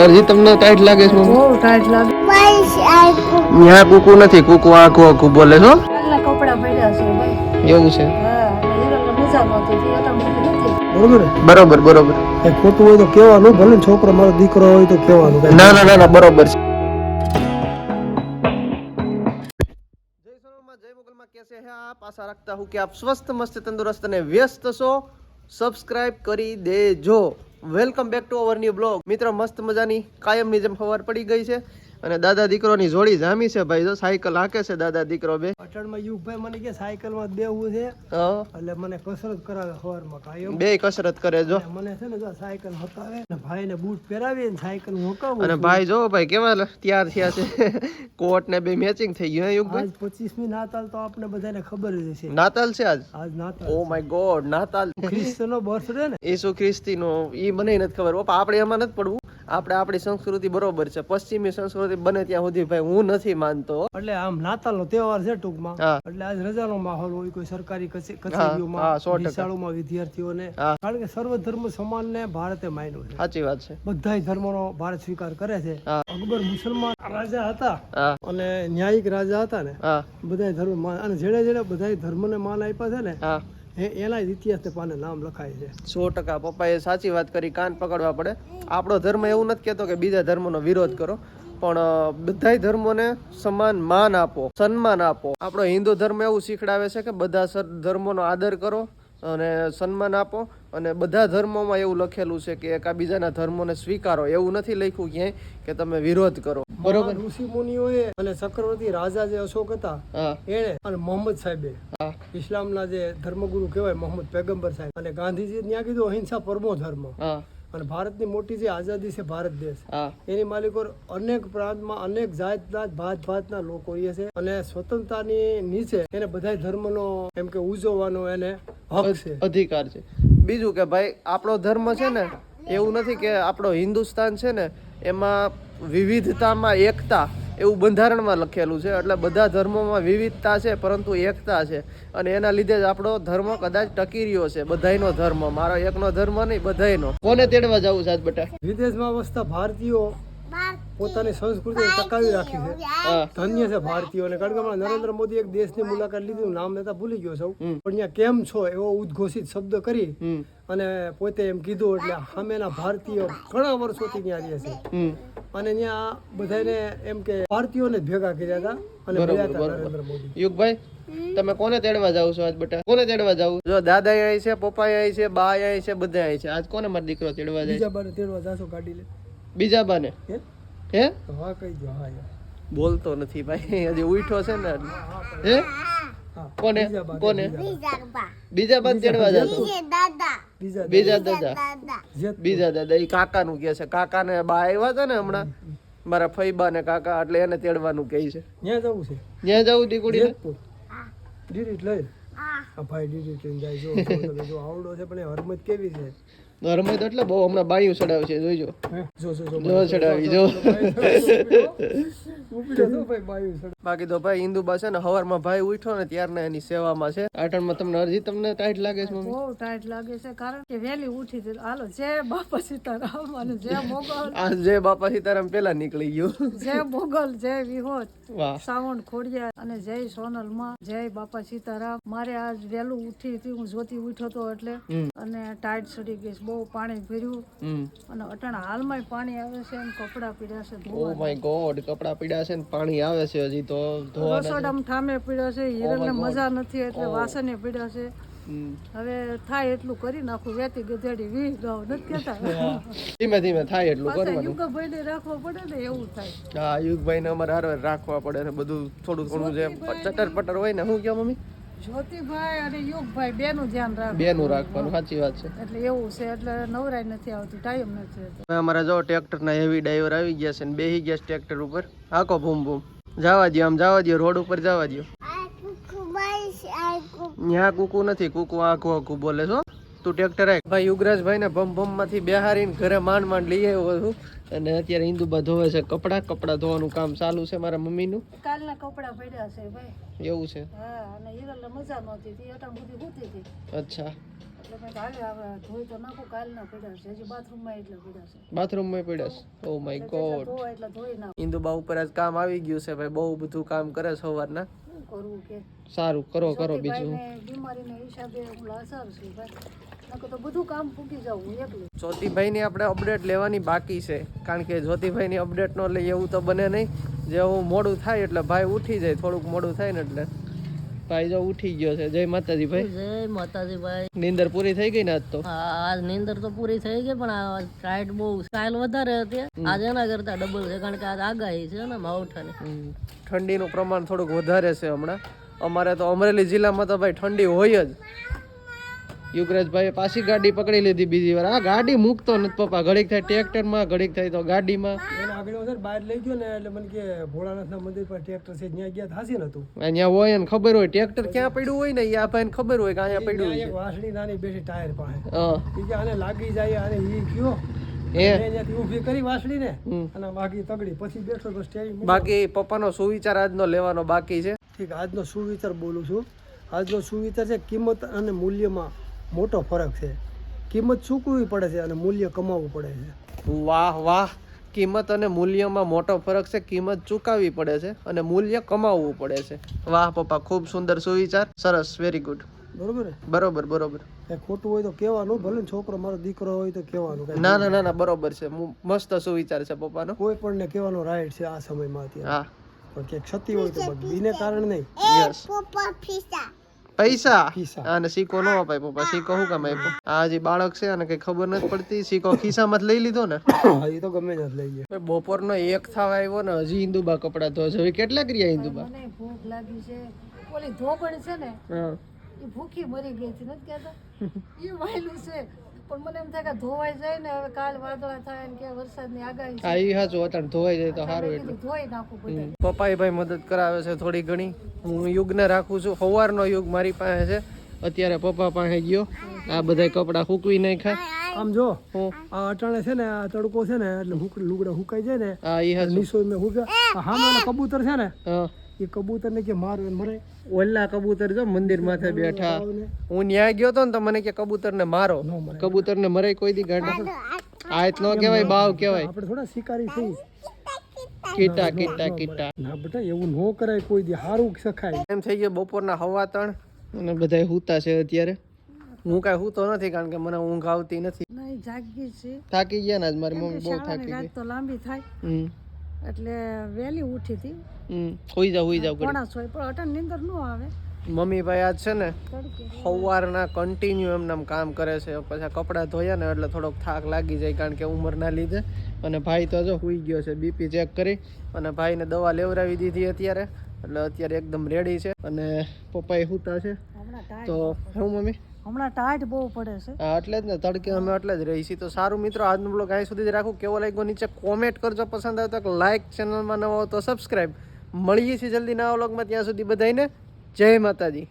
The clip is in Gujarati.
અરજી તમને ટાઈટ લાગે છે બહુ ટાઈટ લાગે. ન્યા કુકુ નથી કુકુ આખું આખું બોલે છો કપડા પડ્યા છે ભાઈ. એવું છે? બરોબર બરોબર બરોબર. એ ખોટું હોય તો કેવાનું ભલે છોકરો મારો દીકરો હોય તો કેવાનું ના ના ના ના બરોબર છે. જય સોનલમાં જય મોગલમાં કેસે હે આપ? આશા રાખતા હું કે આપ સ્વસ્થ મસ્ત તંદુરસ્ત અને વ્યસ્ત છો. સબસ્ક્રાઇબ કરી દેજો. Welcome back to our new blog મિત્રો, મસ્ત મજાની, કાયમની જેમ ખબર પડી ગઈ છે. અને દાદા દીકરોની જોડી જામી છે ભાઈ જો સાયકલ હાકે છે દાદા દીકરો બે. પાટણમાં યુગભાઈ મને કે સાયકલમાં બેવું છે. એટલે મને કસરત કરાવે સવારમાં કાયમ બે કસરત કરે જો. મને છે ને જો સાયકલ હકાવે ને ભાઈને બૂટ પહેરાવી ને સાયકલ હકાવું અને ભાઈ જો ભાઈ કેવા તૈયાર થયા છે. કોટ ને બે મેચિંગ થઈ ગયું યુગભાઈ આજ પચીસમી નાતાલ તો આપણે બધાને ખબર જ છે નાતાલ છે આજ? આજ નાતાલ ઓ માય ગોડ નાતાલ. ખ્રિસ્તનો બર્થડે ને. ઈસુ ખ્રિસ્તી નો ઈ મને નથી ખબર. પપ્પા આપણે એમાં નથી પડવું. આપણે આપણી સંસ્કૃતિ બરોબર છે. પશ્ચિમી સંસ્કૃતિ બને ત્યાં સુધી ભાઈ હું નથી માનતો. એટલે આમ નાતાલનો તહેવાર છે ટૂંકમાં. એટલે આજ રજાનો માહોલ હોય કોઈ સરકારી કચેરીઓમાં વિદ્યાર્થીઓને. કારણ કે સર્વ ધર્મ સમાનને ભારતે માન્યું છે. સાચી વાત છે. બધાય ધર્મનો ભારત સ્વીકાર કરે છે. અકબર મુસલમાન રાજા હતા અને ન્યાયિક રાજા હતા ને. બધા ધર્મ અને અને જેડે બધા ધર્મ ધર્મને માન આપ્યા છે ને એના જ ઇતિહાસને પાને નામ લખાય છે. સો ટકા, પપ્પાએ સાચી વાત કરી, કાન પકડવા પડે. આપણો ધર્મ એવું નથી કહેતો કે બીજા ધર્મનો વિરોધ કરો, પણ બધા ધર્મોને સમાન માન આપો, સન્માન આપો. આપણો હિન્દુ ધર્મ એવું શીખડાવે છે કે બધા ધર્મોનો આદર કરો અને સન્માન આપો અને બધા ધર્મોમાં એવું લખેલું છે કે એકાબીજાના ધર્મોને સ્વીકારો. એવું નથી લખ્યું ક્યાંય કે તમે વિરોધ કરો. બરોબર. ઋષિ મુનિઓએ અને ચક્રવર્તી રાજા જે અશોક હતા એને અને મોહમ્મદ સાહેબે ઇસ્લામના જે ધર્મગુરુ કહેવાય મોહમ્મદ પેગમ્બર સાહેબ અને ગાંધીજી ત્યાં કીધું અહિંસા પરમો ધર્મ. અને ભારતની મોટી જે આઝાદી છે ભારત દેશ એની માલિકો અનેક પ્રાંતમાં અનેક જાતના ભાત ભાતના લોકો એ છે અને સ્વતંત્રતાની નીચે એને બધા ધર્મનો એમ કે ઉજવવાનો એને હક છે. અધિકાર છે. બીજું કે ભાઈ આપણો ધર્મ છે ને એવું નથી કે આપણો હિન્દુસ્તાન છે ને એમાં વિવિધતામાં એકતા એવું બંધારણમાં લખેલું છે. એટલે બધા ધર્મોમાં વિવિધતા છે પરંતુ એકતા છે. અને એના લીધે જ આપણો ધર્મ કદાચ ટકી રહ્યો છે બધાયનો ધર્મ. મારો એકનો ધર્મ નહીં બધાયનો. કોને તેડવા જવું છે આજ બેટા? વિદેશમાં વસતા ભારતીયો પોતાની સંસ્કૃતિ ટકાવી રાખી છે. ધન્ય છે ભારતીયોને કારણ કે હમણાં નરેન્દ્ર મોદી એક દેશની મુલાકાત લીધી હું નામ લેતા ભૂલી ગયો સૌ પણ ત્યાં કેમ છો એવો ઉદ્ઘોષિત શબ્દ કરી અને પોતે એમ કીધું એટલે સામેના ભારતીયો ઘણા વર્ષોથી ત્યાં રહે છે. અને ત્યાં બધાને એમ કે ભારતીયોને ભેગા કર્યા હતા અને નરેન્દ્ર મોદી. યુગભાઈ તમે કોને તેડવા જાવ છો આજ બેટા? કોને તેડવા જાવ? જો દાદા અહીં છે પપ્પા અહીં છે બા અહીં છે બધા અહીં છે. આજ કોને મારો દીકરો તેડવા જાય બીજા બાને તેડવા જાશો ગાડી લે બીજા બાને? હે? હે? હા કહી દો હા યાર. બોલતો નથી ભાઈ હજી ઉઠ્યો છે ને હા? કોને? કોને? બીજા બાદ તેડવા જતો. બીજા બીજા દાદા. બીજા દાદા એ કાકાનું કે છે. કાકાને બા આવ્યા હતા ને હમણાં? મારા ફઈબા ને કાકા એટલે એને તેડવાનું કે છે. ત્યાં જવું છે? ત્યાં જવું દીકુડી ડીરીટ લઈ. આ ભાઈ ડીરીટ લઈને જાય જો જો આવડો છે પણ હરમત કેવી છે? હરમત એટલે બહુ હમણાં બાયું ચડાવે છે જોઈજો? જો જો જો ચડાવી જો. રહો ભાઈ બાયું બાકી તો ભાઈ ઇન્દુબા છે ને હવારમાં ભાઈ ઉઠ્યો ને ત્યારના એની સેવામાં છે. આઠણમાં તમને હજી તમને ટાઈટ લાગે છે બહુ ટાઈટ લાગે છે કારણ કે વહેલી ઉઠી હતી હાલો જય બાપા સીતારામ અને જય મોગલ. આ જય બાપા સીતારામ પેલા નીકળી ગયું. જય મોગલ જય વિહોત. વાહ. સાવણ ખોડિયા અને જય સોનલમાં જય બાપા સીતારામ. મારે આજ વહેલું ઉઠી હતી. હું જોતી ઉઠ્યો તો એટલે. અને ટાઈટ સડી ગઈ છે. બહુ પાણી પીર્યું અને અટાણા હાલમાં પાણી આવે છે અને કપડા પીડ્યા છે ઓ માય ગોડ કપડા પીડા છે ને પાણી આવે છે હજી તો. રસોડામાં ઠામે પીડ્યો છે God. મજા નથી એટલે વાસણે પીડ્યા છે. હવે થાય એટલું કરી નાખું વેતી ગધેડી વી ગાવ નથી કેતા? ધીમે ધીમે થાય એટલું કરવાનું. યુગાભાઈ ને રાખવો પડે ને એવું થાય. હા યુગભાઈ ને અમારે હારે રાખવા પડે ને બધું થોડું થોડું જે ચટર પટર હોય ને શું કહો મમ્મી? જ્યોતિભાઈ અને યુગભાઈ બેનું ધ્યાન રાખ બેનું રાખવાનું સાચી વાત છે. એટલે એવું છે એટલે નવરાઈ નથી આવતી ટાઈમ નથી અમારા જો ટ્રેક્ટરના હેવી ડ્રાઈવર આવી ગયા છે ને બેહી ગયા છે ટ્રેક્ટર ઉપર. હાકો ભૂમ ભૂમ. જવા દો આમ જવા દો રોડ ઉપર જવા દ્યો. ન્યા કુકુ નથી કુકુ આખું આખું બોલે છો તું ટ્રેક્ટર આય ભાઈ યુગરાજભાઈ ને ભમ ભમમાંથી બેહારીને ઘરે માંડ માંડ લઈ આવ્યો છું. અને અત્યારે ઇન્દુબા ધોવે છે કપડા. કપડા ધોવાનું કામ ચાલુ છે મારા મમ્મીનું. કાલના કપડા પડ્યા છે ભાઈ. એવું છે? હા અને હિરલને મજા નહોતી તે અટાણ બધી હોતી હતી. અચ્છા. એટલે મેં કાલે હવે ધોઈ તો નાખું કાલના પડ્યા છે. હજી બાથરૂમમાં એટલા પડ્યા છે. બાથરૂમમાં પડ્યા છે? ઓ માય ગોડ ધોવા એટલે ધોઈ નાખું. ઇન્દુબા ઉપર આજ કામ આવી ગયું છે ભાઈ. બહુ બધું કામ કરે છે સવારના. કરવું કે? સારું કરો કરો બીજું. બીમારીને હિસાબે હું લાચાર છું ભાઈ. તો બધું કામ ફૂકી જાઉં હું એકલી. જ્યોતિભાઈની આપણે અપડેટ લેવાની બાકી છે. કારણ કે જ્યોતિભાઈની અપડેટ ન લઈએ એવું તો બને નહીં. જેવું મોડું થાય એટલે ભાઈ ઉઠી જાય થોડુંક મોડું થાય ને એટલે. ભાઈ જો ઉઠી ગયો છે. જય માતાજી ભાઈ. જય માતાજી ભાઈ. નીંદર પૂરી થઈ ગઈ ને આજ તો? આજ નીંદર તો પૂરી થઈ ગઈ પણ આ ટાઈટ બહુ સ્ટાઇલ વધારે હતી. આજ એના કરતા ડબલ છે કારણ કે આજ આગાહી છે ને માવઠાની. ઠંડી ઠંડીનું પ્રમાણ થોડુંક વધારે છે હમણાં. અમારે તો અમરેલી જિલ્લામાં તો ભાઈ ઠંડી હોય જ. યુગરાજભાઈએ પાછી ગાડી પકડી લીધી બીજી વાર. આ ગાડી મૂકતો નથી પપ્પા. ઘડીક થાય ટ્રેક્ટરમાં ઘડીક થાય તો ગાડીમાં. આગળ બહાર લઈ ગયો ને એટલે મને કે ભોળાનાથના મંદિર પર ટ્રેક્ટર છે. ત્યાં ગયા થાસી નતું અહીંયા હોય ને ખબર હોય. ટ્રેક્ટર ક્યાં પડ્યું હોય ને આ ભાઈને ખબર હોય કે અહીંયા પડ્યું છે. નાની બેસી ટાયર પાસે. કે આને લાગી જાય આને ઈ કયો બાકી પપ્પાનો સુવિચાર આજનો લેવાનો બાકી છે. ઠીક આજનો સુવિચાર બોલું છું. આજનો સુવિચાર છે કિંમત અને મૂલ્યમાં. મોટો ફરક છે. કિંમત ચૂકવવી પડે છે અને મૂલ્ય કમાવવું પડે છે. વાહ વાહ. કિંમત અને મૂલ્યમાં મોટો ફરક છે. કિંમત ચૂકવવી પડે છે અને મૂલ્ય કમાવવું પડે છે. વાહ પપ્પા ખૂબ સુંદર સુવિચાર. સરસ વેરી ગુડ બરોબર બરોબર બરોબર. એ ખોટું હોય તો કહેવાનું ભલે છોકરો મારો દીકરો હોય તો કહેવાનું ના ના ના ના બરોબર છે. મસ્ત સુવિચાર છે પપ્પાનો. કોઈ પણ ને કહેવાનો રાઈટ છે આ સમયમાં અત્યારે. હા. પણ ક્યાંક ક્ષતિ હોય તો બીને કારણ નહીં. યસ પૈસા? અને સિક્કો નો અપાય પપ્પા સિક્કો શું કામ આપ્યો? આ જે બાળક છે અને કઈ ખબર નથી પડતી સિક્કો ખિસ્સામાં જ લઈ લીધો ને? એ તો ગમે જ લઈ ગયો ભાઈ બપોરનો એક થવા આવ્યો ને હજી હિન્દુબા કપડા ધોવે છે. હવે કેટલા કર્યા ઇન્દુબા મને ભૂખ લાગી છે. ઓલી ધોબણ છે ને ભૂખી મરી ગઈ છે નથી કહેતા? એ વાયલું છે. પણ મને એમ થાય કે ધોવાઈ જાય ને હવે કાલ વાદળા થાય ને કે વરસાદની આગાહી હા એ હાચું અત્યારે ધોવાઈ જાય તો સારું એટલે. ધોઈ નાખું બધા. પપ્પાએ ભાઈ મદદ કરાવે છે થોડી ઘણી. હું યુગને રાખું છું. સવારનો યુગ મારી પાસે છે. અત્યારે પપ્પા પાસે ગયો. આ બધા કપડાં સૂકવી નાખ્યા. આમ જો હું. આ અટાણે છે ને આ તડકો છે ને એટલે લુગડા હુકાઈ જાય ને હા એ હાચું. નીસો મેં હુકા હા કબૂતર છે ને હા. એ કબૂતર ને કે મારો મરે ઓલા કબૂતર જો મંદિર માથે બેઠા. હું ન્યાય ગયો તો ને તો મને કે કબૂતર ને મારો. મરે. કબૂતર ને મરાય કોઈ દી ગાંડા આ નો કહેવાય બાવ કહેવાય. આપણે થોડા શિકારી થઈ. કીટા કીટા. કીટા ના બેટા એવું ન કરાય કોઈ દી. હારું સખાય એમ થઈ ગયો બપોરના હવા ત્રણ અને બધા હુતા છે અત્યારે. હું કાંઈ હુતો નથી કારણ કે મને ઊંઘ આવતી નથી. નહીં જાગી છે. થાકી ગયા ને આજ મારી મમ્મી બહુ થાકી ગઈ. રાત તો લાંબી થાય. હમ. એટલે વહેલી ઉઠી હતી. સુઈ જાવ સુઈ જાવ ઘણા પોણા સોય પણ અટન નીંદર ન આવે. મમ્મી ભાઈ આજ છે ને સવારના કન્ટિન્યુ એમને આમ કામ કરે છે. પછી કપડાં ધોયા ને એટલે થોડોક થાક લાગી જાય કારણ કે ઉંમરના લીધે. અને ભાઈ તો જો હુઈ ગયો છે બીપી ચેક કરી. અને ભાઈને દવા લેવડાવી દીધી અત્યારે. એટલે અત્યારે એકદમ રેડી છે. અને પપ્પાએ સૂતા છે. તો હું મમ્મી? હમણાં ટાઈટ બહુ પડે છે. હા, એટલે જ ને, તડકે અમે એટલે જ રહી છીએ તો સારું મિત્રો, આજનો બ્લોગ અહીં સુધી જ રાખું. કેવો લાગ્યો નીચે કોમેન્ટ કરજો, પસંદ આવે તો લાઈક ચેનલમાં નવો તો સબસ્ક્રાઈબ મળીએ છીએ જલ્દી નવા બ્લોગમાં ત્યાં સુધી બધાને જય માતાજી.